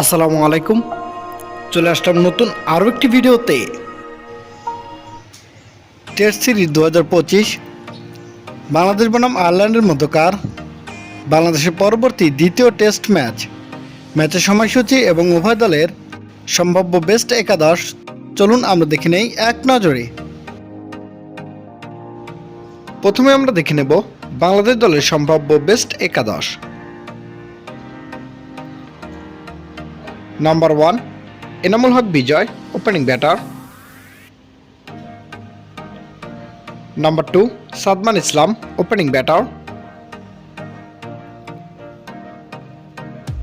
আসসালামু আলাইকুম। চলে আসলাম নতুন আরও একটি ভিডিওতে। টেস্ট সিরিজ দু হাজার পঁচিশ। বাংলাদেশ বনাম আয়ারল্যান্ডের মধ্যকার। বাংলাদেশের পরবর্তী দ্বিতীয় টেস্ট ম্যাচ। ম্যাচের সময়সূচি এবং উভয় দলের সম্ভাব্য বেস্ট একাদশ। চলুন আমরা দেখে নেই এক নজরে। প্রথমে আমরা দেখে নেব বাংলাদেশ দলের সম্ভাব্য বেস্ট একাদশ। Number one Enamul Haque Bijoy opening batter number two Sadman Islam opening batter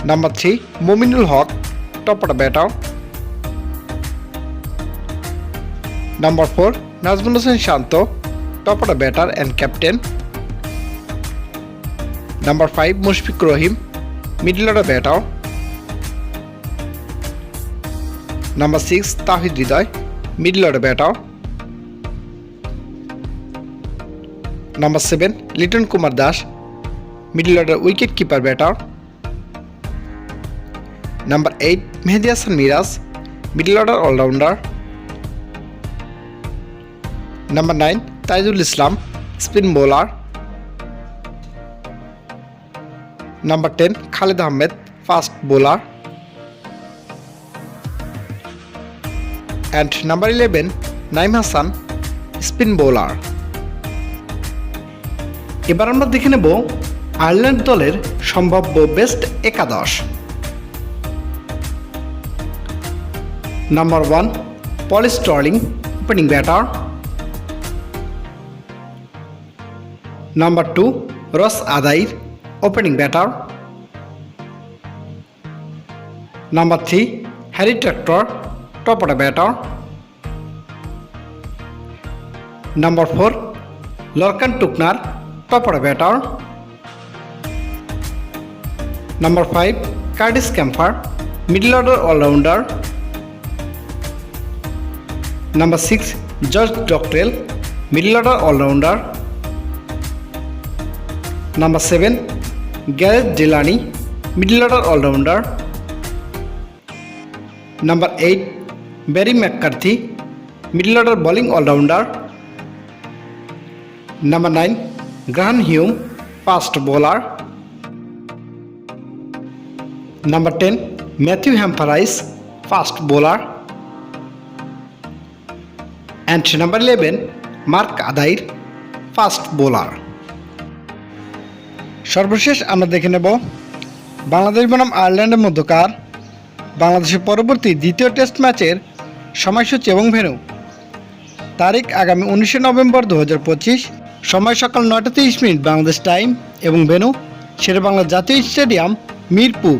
number three Mominul Haque top order batter number four Najmul Hossain Shanto top order batter and captain number five Mushfiq Rahim middle order batter number six Towhid Hridoy middle order batter number seven Liton Kumar Das middle order wicket keeper batter number eight Mehidy Hasan Miraz middle order allrounder number nine Taijul Islam spin bowler number ten Khaled Ahmed fast bowler and number eleven, Naim Hasan, spin bowler. এবার আমরা দেখে নেব Ireland দলের সম্ভাব্য best একাদশ। Number one, Paul Stirling, opening batter. Number two, Ross Adair, opening batter. Number three, Harry Tector top order batter. Number 4 Lorcan Tuknar top order batter. Number 5 Curtis Kemper middle order all rounder. Number 6 George Doctrell middle order all rounder. Number 7 Gareth Delany middle order all rounder. Number 8 Barry McCarthy middle order bowling allrounder number nine Graham Hume fast bowler number ten Matthew Humphreys fast bowler and number eleven Mark Adair fast bowler সর্বশেষ আমরা দেখে নেব বাংলাদেশ বনাম আয়ারল্যান্ডের মধ্যকার বাংলাদেশের পরবর্তী দ্বিতীয় টেস্ট ম্যাচের সময়সূচি এবং ভেনু তারিখ আগামী উনিশে নভেম্বর দু হাজার পঁচিশ, সময় সকাল নয়টা তিরিশ মিনিট বাংলাদেশ টাইম এবং ভেনু শেরে বাংলা জাতীয় স্টেডিয়াম, মিরপুর।